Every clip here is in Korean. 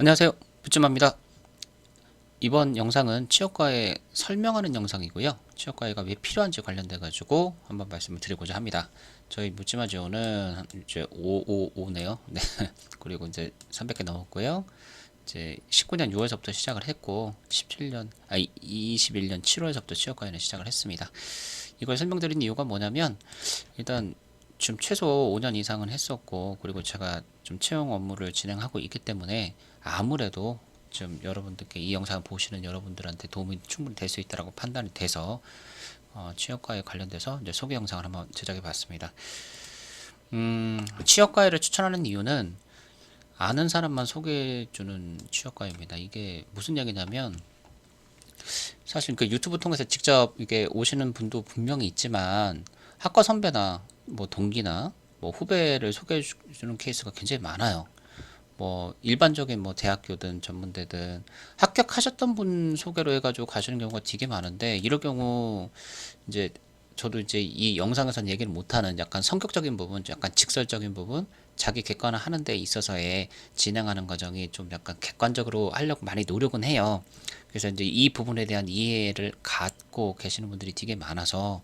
안녕하세요. 부쯤합니다. 이번 영상은 취업과에 설명하는 영상이고요. 취업과에가 왜 필요한지 관련돼 가지고 한번 말씀을 드리고자 합니다. 저희 묻지마 지원은 이제 555네요. 네. 그리고 이제 300개 넘었고요. 이제 19년 6월서부터 시작을 했고 17년 아 21년 7월서부터 취업과에는 시작을 했습니다. 이걸 설명드린 이유가 뭐냐면 일단 지금 최소 5년 이상은 했었고 그리고 제가 좀 채용 업무를 진행하고 있기 때문에 아무래도 좀 여러분들께 이 영상을 보시는 여러분들한테 도움이 충분히 될 수 있다라고 판단이 돼서 어, 취업과에 관련돼서 이제 소개 영상을 한번 제작해 봤습니다. 음, 취업과외를 추천하는 이유는 아는 사람만 소개해 주는 취업과외입니다. 이게 무슨 얘기냐면 사실 그 유튜브 통해서 직접 이게 오시는 분도 분명히 있지만 학과 선배나 뭐 동기나 뭐 후배를 소개해 주는 케이스가 굉장히 많아요. 뭐 일반적인 뭐 대학교든 전문대든 합격하셨던 분 소개로 해가지고 가시는 경우가 되게 많은데 이럴 경우 이제 저도 이제 이 영상에서는 얘기를 못하는 약간 성격적인 부분, 약간 직설적인 부분, 자기 객관화 하는 데 있어서의 진행하는 과정이 좀 약간 객관적으로 하려고 많이 노력은 해요. 그래서 이제 이 부분에 대한 이해를 갖고 계시는 분들이 되게 많아서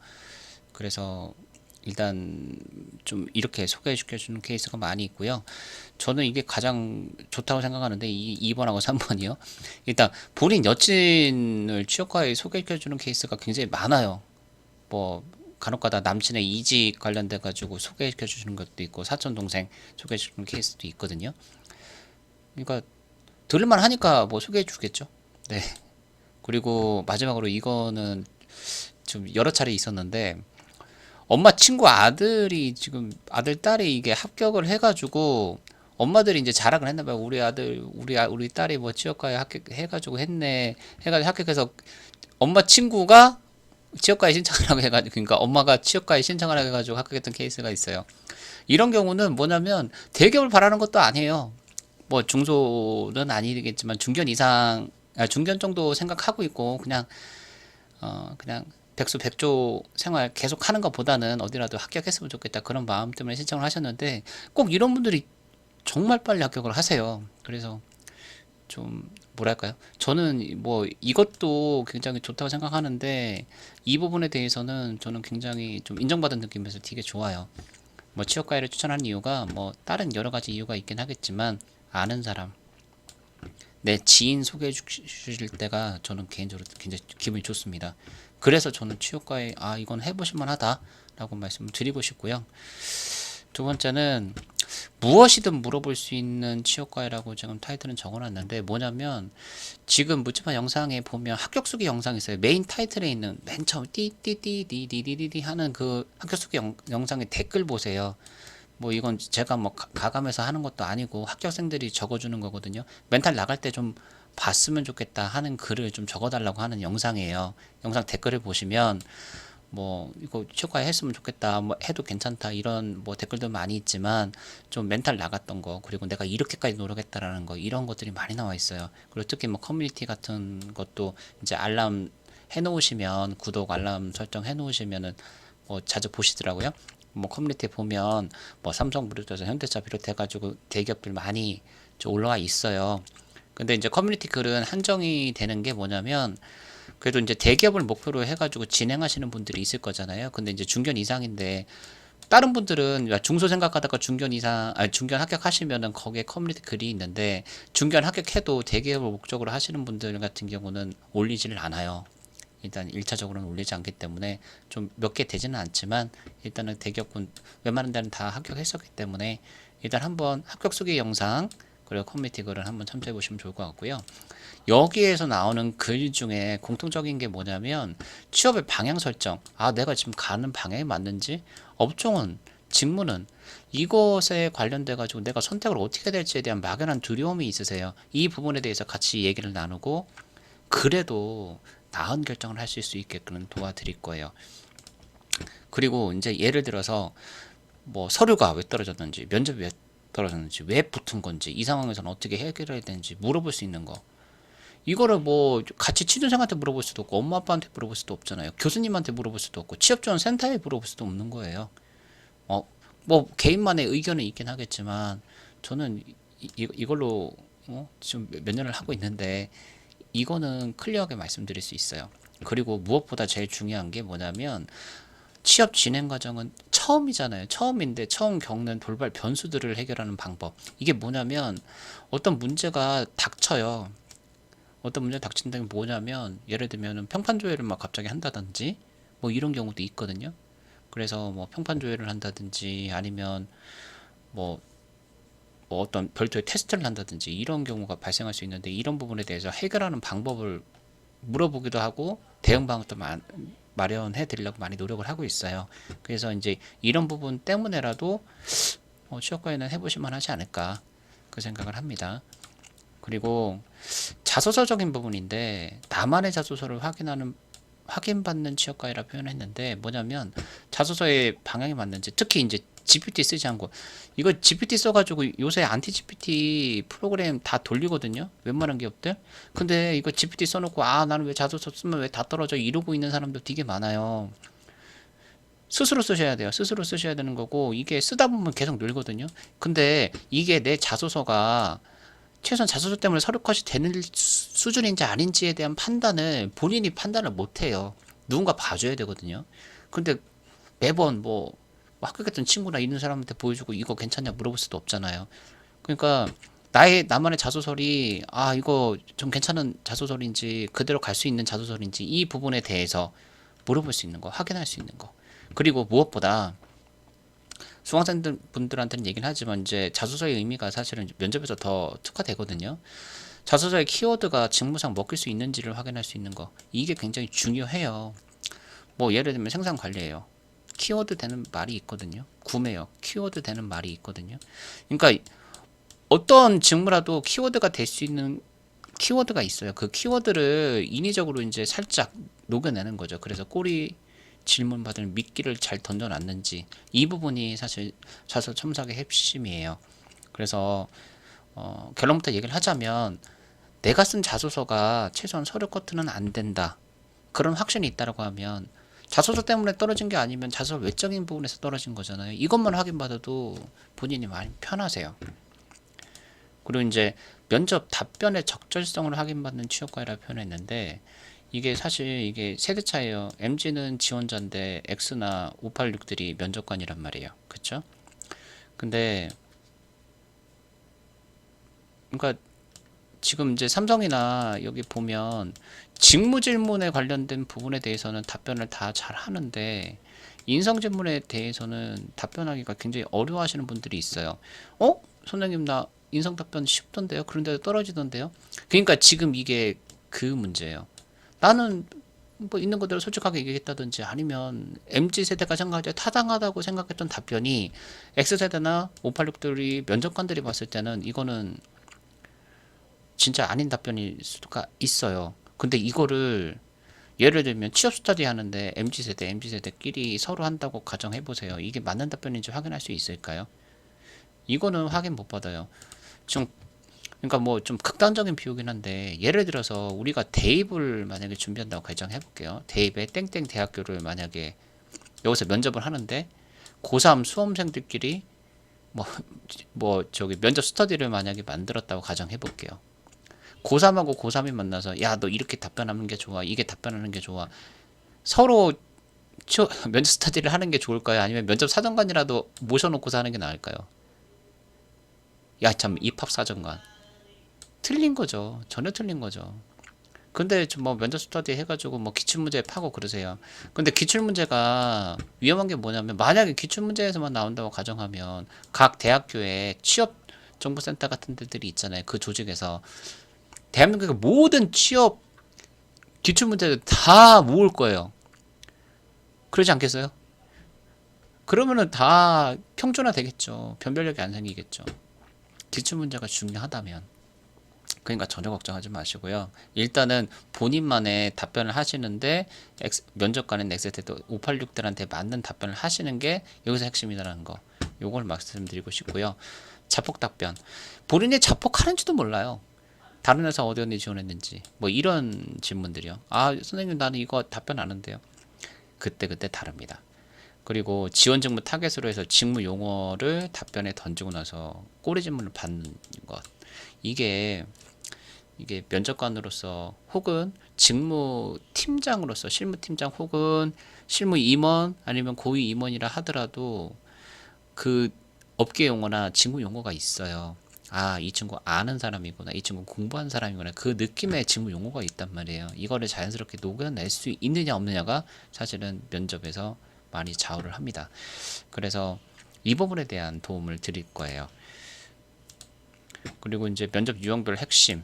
그래서 일단 좀 이렇게 소개해 주는 케이스가 많이 있고요. 저는 이게 가장 좋다고 생각하는데 이 2번하고 3번이요. 일단 본인 여친을 취업과에 소개해 주는 케이스가 굉장히 많아요. 뭐 간혹가다 남친의 이직 관련돼 가지고 소개해 주는 것도 있고 사촌 동생 소개해 주는 케이스도 있거든요. 그러니까 들을만 하니까 뭐 소개해 주겠죠. 네. 그리고 마지막으로 이거는 좀 여러 차례 있었는데 엄마 친구 아들이 지금 아들 딸이 이게 합격을 해가지고 엄마들이 이제 자랑을 했나 봐요. 우리 아들 우리 아, 우리 딸이 뭐 취업과에 합격 해가지고 했네 해가지고 합격해서 엄마 친구가 취업과에 신청을 하고 해가지고 그러니까 엄마가 취업과에 신청을 하고 해가지고 합격했던 케이스가 있어요. 이런 경우는 뭐냐면 대기업을 바라는 것도 아니에요. 뭐 중소는 아니겠지만 중견 이상 아, 중견 정도 생각하고 있고 그냥 어 그냥 백수 백조 생활 계속 하는 것보다는 어디라도 합격했으면 좋겠다 그런 마음 때문에 신청을 하셨는데 꼭 이런 분들이 정말 빨리 합격을 하세요. 그래서 좀 뭐랄까요? 저는 뭐 이것도 굉장히 좋다고 생각하는데 이 부분에 대해서는 저는 굉장히 좀 인정받은 느낌에서 되게 좋아요. 뭐 취업과외를 추천하는 이유가 뭐 다른 여러 가지 이유가 있긴 하겠지만 아는 사람 내 지인 소개해 주실 때가 저는 개인적으로 굉장히 기분이 좋습니다. 그래서 저는 취업과에 아 이건 해보실만 하다라고 말씀을 드리고 싶고요. 두 번째는 무엇이든 물어볼 수 있는 취업과외라고 지금 타이틀은 적어놨는데 뭐냐면 지금 묻지마 영상에 보면 합격 수기 영상 있어요. 메인 타이틀에 있는 맨 처음 띠띠띠디디디디 하는 그 합격 수기 영상의 댓글 보세요. 뭐 이건 제가 뭐 가감해서 하는 것도 아니고 합격생들이 적어주는 거거든요. 멘탈 나갈 때 좀 봤으면 좋겠다 하는 글을 좀 적어달라고 하는 영상이에요. 영상 댓글을 보시면 뭐 이거 효과에 했으면 좋겠다 뭐 해도 괜찮다 이런 뭐 댓글도 많이 있지만 좀 멘탈 나갔던 거 그리고 내가 이렇게까지 노력했다라는 거 이런 것들이 많이 나와 있어요 그리고 특히 뭐 커뮤니티 같은 것도 이제 알람 해놓으시면 구독 알람 설정 해놓으시면은 뭐 자주 보시더라고요 뭐 커뮤니티 보면 뭐 삼성 비롯해서 현대차 비롯해가지고 대기업들 많이 올라와 있어요 근데 이제 커뮤니티 글은 한정이 되는 게 뭐냐면 그래도 이제 대기업을 목표로 해가지고 진행하시는 분들이 있을 거잖아요. 근데 이제 중견 이상인데 다른 분들은 중소 생각하다가 중견 이상, 아니 중견 합격하시면은 거기에 커뮤니티 글이 있는데 중견 합격해도 대기업을 목적으로 하시는 분들 같은 경우는 올리지를 않아요. 일단 1차적으로는 올리지 않기 때문에 좀 몇 개 되지는 않지만 일단은 대기업군 웬만한 데는 다 합격했었기 때문에 일단 한번 합격 소개 영상 그리고 커뮤니티 글을 한번 참조해 보시면 좋을 것 같고요. 여기에서 나오는 글 중에 공통적인 게 뭐냐면 취업의 방향 설정. 아, 내가 지금 가는 방향이 맞는지, 업종은, 직무는 이것에 관련돼 가지고 내가 선택을 어떻게 될지에 대한 막연한 두려움이 있으세요. 이 부분에 대해서 같이 얘기를 나누고 그래도 나은 결정을 하실 수 있게끔 도와드릴 거예요. 그리고 이제 예를 들어서 뭐 서류가 왜 떨어졌는지, 면접이 왜 떨어졌는지 왜 붙은 건지 이 상황에서는 어떻게 해결해야 되는지 물어볼 수 있는 거. 이거를 뭐 같이 취준생한테 물어볼 수도 없고 엄마 아빠한테 물어볼 수도 없잖아요. 교수님한테 물어볼 수도 없고 취업지원 센터에 물어볼 수도 없는 거예요. 어 뭐 개인만의 의견은 있긴 하겠지만 저는 이, 이걸로 어, 지금 몇 년을 하고 있는데 이거는 클리어하게 말씀드릴 수 있어요. 그리고 무엇보다 제일 중요한 게 뭐냐면 취업 진행 과정은 처음이잖아요. 처음인데 처음 겪는 돌발 변수들을 해결하는 방법. 이게 뭐냐면 어떤 문제가 닥쳐요. 어떤 문제가 닥친다는 게 뭐냐면 예를 들면 평판 조회를 막 갑자기 한다든지 뭐 이런 경우도 있거든요. 그래서 뭐 평판 조회를 한다든지 아니면 뭐, 뭐 어떤 별도의 테스트를 한다든지 이런 경우가 발생할 수 있는데 이런 부분에 대해서 해결하는 방법을 물어보기도 하고 대응 방법도 마, 마련해 드리려고 많이 노력을 하고 있어요. 그래서 이제 이런 부분 때문에라도 어, 취업과에는 해보실만 하지 않을까 그 생각을 합니다. 그리고 자소서적인 부분인데 나만의 자소서를 확인하는 확인받는 취업가이라 표현했는데 뭐냐면 자소서의 방향이 맞는지 특히 이제 GPT 쓰지 않고. 이거 GPT 써가지고 요새 안티 GPT 프로그램 다 돌리거든요 웬만한 기업들. 근데 이거 GPT 써놓고 아 나는 왜 자소서 쓰면 왜 다 떨어져? 이러고 있는 사람도 되게 많아요. 스스로 쓰셔야 돼요. 스스로 쓰셔야 되는 거고 이게 쓰다 보면 계속 늘거든요. 근데 이게 내 자소서가 최소한 자소서 때문에 서류 컷이 되는 수- 수준인지 아닌지에 대한 판단을 본인이 판단을 못 해요. 누군가 봐줘야 되거든요. 근데 매번 뭐 학교 갔던 친구나 있는 사람한테 보여주고 이거 괜찮냐 물어볼 수도 없잖아요. 그러니까 나의 나만의 자소서리 아 이거 좀 괜찮은 자소서리인지 그대로 갈 수 있는 자소서리인지 이 부분에 대해서 물어볼 수 있는 거 확인할 수 있는 거 그리고 무엇보다 수강생들 분들한테는 얘기는 하지만 이제 자소서의 의미가 사실은 면접에서 더 특화되거든요. 자소서의 키워드가 직무상 먹힐 수 있는지를 확인할 수 있는 거 이게 굉장히 중요해요. 뭐 예를 들면 생산 관리예요. 키워드 되는 말이 있거든요. 구매요. 키워드 되는 말이 있거든요. 그러니까 어떤 직무라도 키워드가 될 수 있는 키워드가 있어요. 그 키워드를 인위적으로 이제 살짝 녹여내는 거죠. 그래서 꼬리 질문 받을 미끼를 잘 던져놨는지 이 부분이 사실 자소 첨삭의 핵심이에요. 그래서 어, 결론부터 얘기를 하자면 내가 쓴 자소서가 최소한 서류 커트는 안 된다. 그런 확신이 있다라고 하면 자소서 때문에 떨어진 게 아니면 자소서 외적인 부분에서 떨어진 거잖아요. 이것만 확인받아도 본인이 많이 편하세요. 그리고 이제 면접 답변의 적절성을 확인받는 취업과이라 표현했는데 이게 사실 이게 세대 차이예요. MG는 지원자인데 X나 586들이 면접관이란 말이에요. 그쵸? 근데 그러니까 지금 이제 삼성이나 여기 보면 직무 질문에 관련된 부분에 대해서는 답변을 다 잘 하는데 인성 질문에 대해서는 답변하기가 굉장히 어려워하시는 분들이 있어요. 어? 선생님 나 인성 답변 쉽던데요. 그런데도 떨어지던데요. 그러니까 지금 이게 그 문제예요. 나는 뭐 있는 그대로 솔직하게 얘기했다든지 아니면 MZ 세대가 생각할 때 타당하다고 생각했던 답변이 X 세대나 586들이 면접관들이 봤을 때는 이거는 진짜 아닌 답변일 수가 있어요. 근데 이거를 예를 들면 취업 스터디 하는데 MZ 세대, MZ 세대끼리 서로 한다고 가정해 보세요. 이게 맞는 답변인지 확인할 수 있을까요? 이거는 확인 못 받아요. 좀 그러니까 뭐 좀 극단적인 비유긴 한데 예를 들어서 우리가 대입을 만약에 준비한다고 가정해 볼게요. 대입에 땡땡 대학교를 만약에 여기서 면접을 하는데 고3 수험생들끼리 뭐, 뭐 저기 면접 스터디를 만약에 만들었다고 가정해 볼게요. 고3하고 고3이 만나서 야 너 이렇게 답변하는 게 좋아 이게 답변하는 게 좋아. 서로 취- 면접 스터디를 하는 게 좋을까요 아니면 면접 사정관이라도 모셔놓고서 하는 게 나을까요? 야 참 입학 사정관. 틀린 거죠. 전혀 틀린 거죠. 근데 좀 뭐 면접 스터디 해가지고 뭐 기출문제 파고 그러세요. 근데 기출문제가 위험한 게 뭐냐면 만약에 기출문제에서만 나온다고 가정하면 각 대학교에 취업 정보센터 같은 데들이 있잖아요. 그 조직에서 대한민국의 모든 취업 기출 문제를 다 모을 거예요. 그러지 않겠어요? 그러면은 다 평준화 되겠죠. 변별력이 안 생기겠죠. 기출 문제가 중요하다면. 그러니까 전혀 걱정하지 마시고요. 일단은 본인만의 답변을 하시는데 면접관인 엑세테도 586들한테 맞는 답변을 하시는 게 여기서 핵심이라는 거. 요걸 말씀드리고 싶고요. 자폭 답변. 본인이 자폭하는지도 몰라요. 다른 회사 어디 어디 지원했는지 뭐 이런 질문들이요. 아 선생님 나는 이거 답변 아는데요. 그때 그때 다릅니다. 그리고 지원 직무 타겟으로 해서 직무 용어를 답변에 던지고 나서 꼬리 질문을 받는 것 이게 이게 면접관으로서 혹은 직무 팀장으로서 실무 팀장 혹은 실무 임원 아니면 고위 임원이라 하더라도 그 업계 용어나 직무 용어가 있어요. 아, 이 친구 아는 사람이구나. 이 친구 공부한 사람이구나. 그 느낌의 직무 용어가 있단 말이에요. 이거를 자연스럽게 녹여낼 수 있느냐 없느냐가 사실은 면접에서 많이 좌우를 합니다. 그래서 이 부분에 대한 도움을 드릴 거예요. 그리고 이제 면접 유형별 핵심.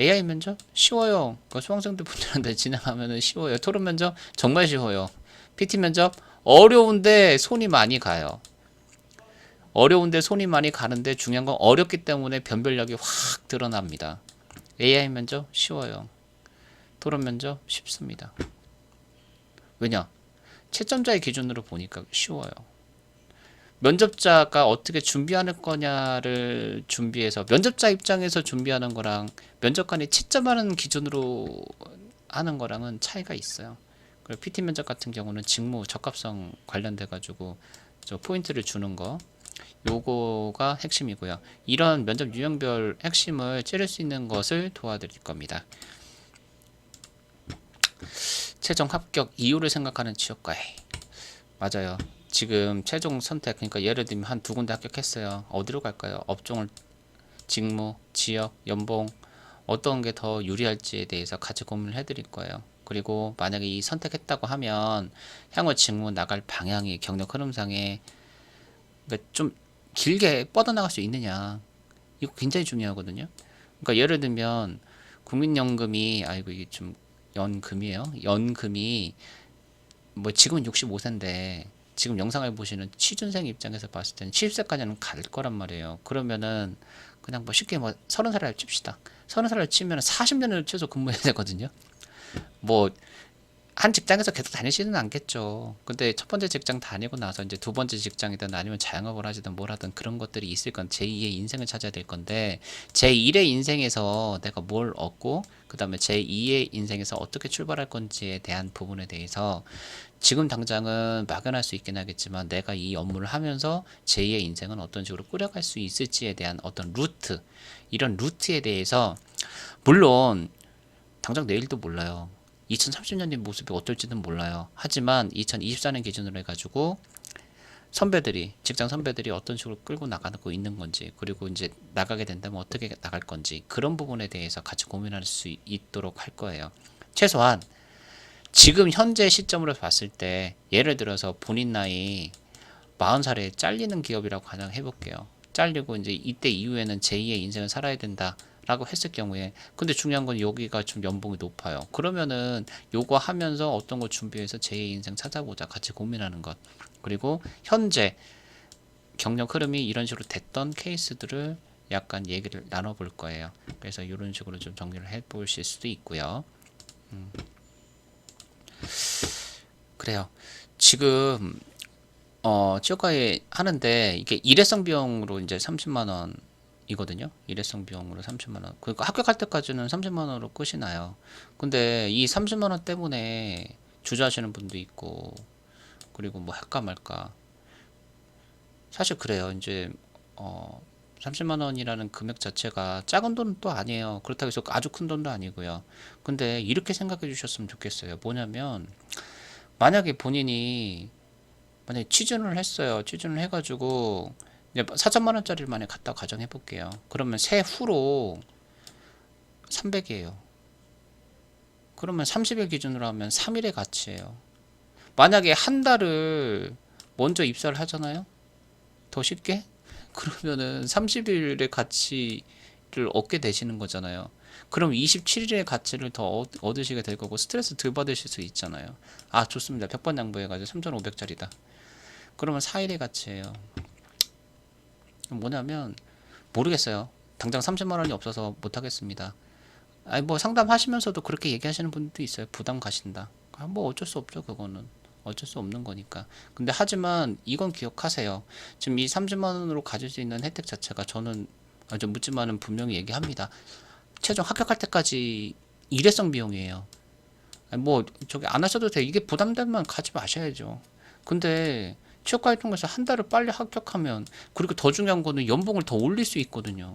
AI 면접 쉬워요. 그 수강생들 분들한테 진행하면은 쉬워요. 토론 면접 정말 쉬워요. PT 면접 어려운데 손이 많이 가요. 어려운데 손이 많이 가는데 중요한 건 어렵기 때문에 변별력이 확 드러납니다. AI 면접 쉬워요. 토론 면접 쉽습니다. 왜냐? 채점자의 기준으로 보니까 쉬워요. 면접자가 어떻게 준비하는 거냐를 준비해서 면접자 입장에서 준비하는 거랑 면접관이 채점하는 기준으로 하는 거랑은 차이가 있어요. 그리고 PT 면접 같은 경우는 직무 적합성 관련돼 가지고 저 포인트를 주는 거 요거가 핵심이고요. 이런 면접 유형별 핵심을 찌를 수 있는 것을 도와드릴 겁니다. 최종 합격 이유를 생각하는 취업과에 맞아요. 지금 최종 선택 그러니까 예를 들면 한 두 군데 합격했어요. 어디로 갈까요? 업종을 직무, 지역, 연봉 어떤 게 더 유리할지에 대해서 같이 고민을 해드릴 거예요. 그리고 만약에 이 선택했다고 하면 향후 직무 나갈 방향이 경력 흐름상에 그러니까 좀 길게 뻗어나갈 수 있느냐 이거 굉장히 중요하거든요. 그러니까 예를 들면 국민연금이 아이고 이게 좀 연금이에요. 연금이 뭐 지금은 65세인데 지금 영상을 보시는 취준생 입장에서 봤을 때는 70세까지는 갈 거란 말이에요. 그러면은 그냥 뭐 쉽게 뭐 30살을 칩시다. 30살을 치면 40년을 최소 근무해야 되거든요. 뭐 한 직장에서 계속 다니지는 않겠죠. 근데 첫 번째 직장 다니고 나서 이제 두 번째 직장이든 아니면 자영업을 하시든 뭘 하든 그런 것들이 있을 건 제2의 인생을 찾아야 될 건데 제1의 인생에서 내가 뭘 얻고 그다음에 제2의 인생에서 어떻게 출발할 건지에 대한 부분에 대해서 지금 당장은 막연할 수 있긴 하겠지만 내가 이 업무를 하면서 제2의 인생은 어떤 식으로 꾸려갈 수 있을지에 대한 어떤 루트 이런 루트에 대해서 물론 당장 내일도 몰라요. 2030년의 모습이 어떨지는 몰라요. 하지만 2024년 기준으로 해가지고 선배들이 직장 선배들이 어떤 식으로 끌고 나가고 있는 건지 그리고 이제 나가게 된다면 어떻게 나갈 건지 그런 부분에 대해서 같이 고민할 수 있도록 할 거예요. 최소한 지금 현재 시점으로 봤을 때 예를 들어서 본인 나이 40살에 잘리는 기업이라고 가정 해볼게요. 잘리고 이제 이때 이후에는 제2의 인생을 살아야 된다. 라고 했을 경우에 근데 중요한 건 여기가 좀 연봉이 높아요. 그러면은 요거 하면서 어떤 거 준비해서 제2의 인생 찾아보자 같이 고민하는 것. 그리고 현재 경력 흐름이 이런 식으로 됐던 케이스들을 약간 얘기를 나눠볼 거예요. 그래서 이런 식으로 좀 정리를 해 보실 수도 있고요. 음. 그래요. 지금 어 치과에 하는데 이게 일회성 비용으로 이제 30만 원 이거든요. 일회성 비용으로 30만 원. 그러니까 합격할 때까지는 30만 원으로 끝이 나요. 근데 이 30만 원 때문에 주저하시는 분도 있고 그리고 뭐 할까 말까. 사실 그래요. 이제 어 30만 원이라는 금액 자체가 작은 돈은 또 아니에요. 그렇다고 해서 아주 큰 돈도 아니고요. 근데 이렇게 생각해 주셨으면 좋겠어요. 뭐냐면 만약에 본인이 만약에 취준을 했어요. 취준을 해가지고 4천만 원짜리를 만약 갖다 가정해 볼게요. 그러면 세후로 300이에요. 그러면 30일 기준으로 하면 3일의 가치예요. 만약에 한 달을 먼저 입사를 하잖아요. 더 쉽게? 그러면은 30일의 가치를 얻게 되시는 거잖아요. 그럼 27일의 가치를 더 얻으시게 될 거고 스트레스 덜 받으실 수 있잖아요. 아 좋습니다. 100번 양보해가지고 3,500짜리다. 그러면 4일의 가치예요. 뭐냐면 모르겠어요. 당장 30만 원이 없어서 못 하겠습니다. 아니 뭐 상담하시면서도 그렇게 얘기하시는 분도 있어요. 부담 가신다. 아, 뭐 어쩔 수 없죠. 그거는 어쩔 수 없는 거니까. 근데 하지만 이건 기억하세요. 지금 이 30만 원으로 가질 수 있는 혜택 자체가 저는 좀 묻지만은 분명히 얘기합니다. 최종 합격할 때까지 일회성 비용이에요. 뭐 저기 안 하셔도 돼. 이게 부담되면 가지 마셔야죠. 근데 취업가입 통해서 한 달을 빨리 합격하면 그리고 더 중요한 거는 연봉을 더 올릴 수 있거든요.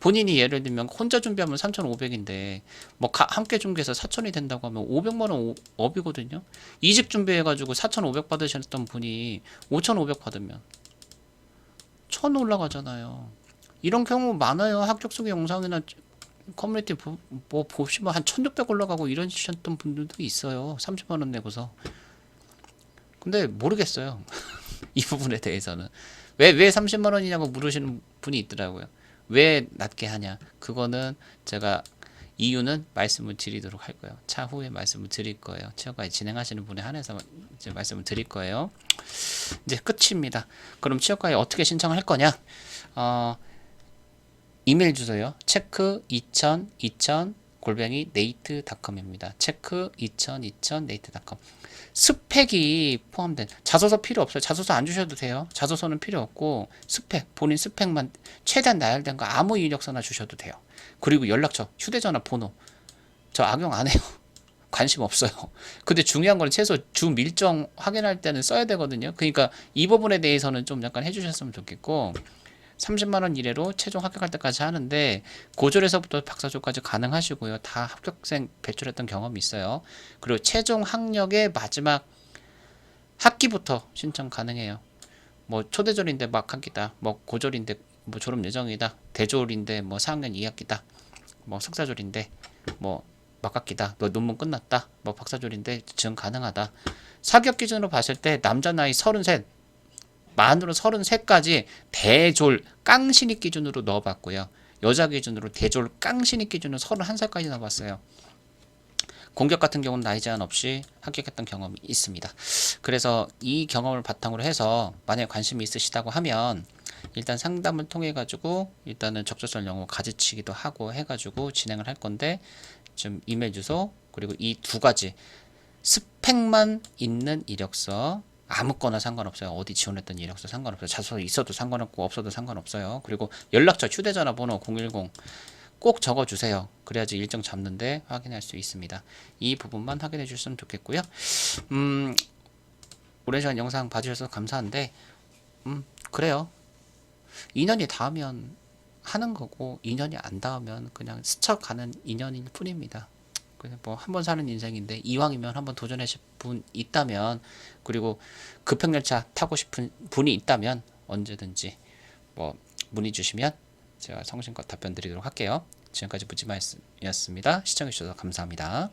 본인이 예를 들면 혼자 준비하면 3,500인데 뭐 가- 함께 준비해서 4,000이 된다고 하면 500만 원 오- 업이거든요. 이직 준비해 가지고 4,500 받으셨던 분이 5,500 받으면 1,000 올라가잖아요. 이런 경우 많아요. 합격 속의 영상이나 커뮤니티 보, 뭐 보시면 한 1,600 올라가고 이러셨던 분들도 있어요. 30만 원 내고서. 근데 모르겠어요. 이 부분에 대해서는 왜 왜 30만 원이냐고 물으시는 분이 있더라고요. 왜 낮게 하냐? 그거는 제가 이유는 말씀을 드리도록 할 거예요. 차후에 말씀을 드릴 거예요. 취업까지 진행하시는 분에 한해서 이제 말씀을 드릴 거예요. 이제 끝입니다. 그럼 취업과에 어떻게 신청할 거냐? 어, 이메일 주소요. 체크 2000 2000 골뱅이 네이트닷컴입니다. 체크 2000 2000 네이트닷컴. 스펙이 포함된 자소서 필요 없어요. 자소서 안 주셔도 돼요. 자소서는 필요 없고 스펙 본인 스펙만 최대한 나열된 거 아무 이력서나 주셔도 돼요. 그리고 연락처, 휴대전화 번호 저 악용 안 해요. 관심 없어요. 근데 중요한 건 최소 주 밀정 확인할 때는 써야 되거든요. 그러니까 이 부분에 대해서는 좀 약간 해주셨으면 좋겠고 30만 원 이내로 최종 합격할 때까지 하는데 고졸에서부터 박사조까지 가능하시고요. 다 합격생 배출했던 경험이 있어요. 그리고 최종 학력의 마지막 학기부터 신청 가능해요. 뭐 초대졸인데 막 학기다. 뭐 고졸인데 뭐 졸업 예정이다. 대졸인데 뭐 4학년 2학기다. 뭐 석사졸인데 뭐 막학기다. 너 논문 끝났다. 뭐 박사졸인데 지원 가능하다. 사격 기준으로 봤을 때 남자 나이 33 만으로 33까지 대졸 깡신입 기준으로 넣어봤고요. 여자 기준으로 대졸 깡신입 기준으로 31살까지 넣어봤어요. 공격 같은 경우는 나이 제한 없이 합격했던 경험이 있습니다. 그래서 이 경험을 바탕으로 해서 만약에 관심이 있으시다고 하면 일단 상담을 통해 가지고 일단은 적절성 영어 가지치기도 하고 해가지고 진행을 할 건데 좀 이메일 주소 그리고 이 두 가지 스펙만 있는 이력서 아무거나 상관없어요. 어디 지원했던 이력서 상관없어요. 자소서 있어도 상관없고 없어도 상관없어요. 그리고 연락처 휴대전화 번호 010 꼭 적어주세요. 그래야지 일정 잡는데 확인할 수 있습니다. 이 부분만 확인해 주셨으면 좋겠고요. 음, 오랜 시간 영상 봐주셔서 감사한데, 음, 그래요. 2년이 닿으면 하는 거고, 2년이 안 닿으면 그냥 스쳐가는 인연일 뿐입니다. 그냥 뭐 한 번 사는 인생인데 이왕이면 한번 도전하실 분 있다면 그리고 급행열차 타고 싶은 분이 있다면 언제든지 뭐 문의 주시면 제가 성심껏 답변 드리도록 할게요. 지금까지 무지마였습니다. 시청해주셔서 감사합니다.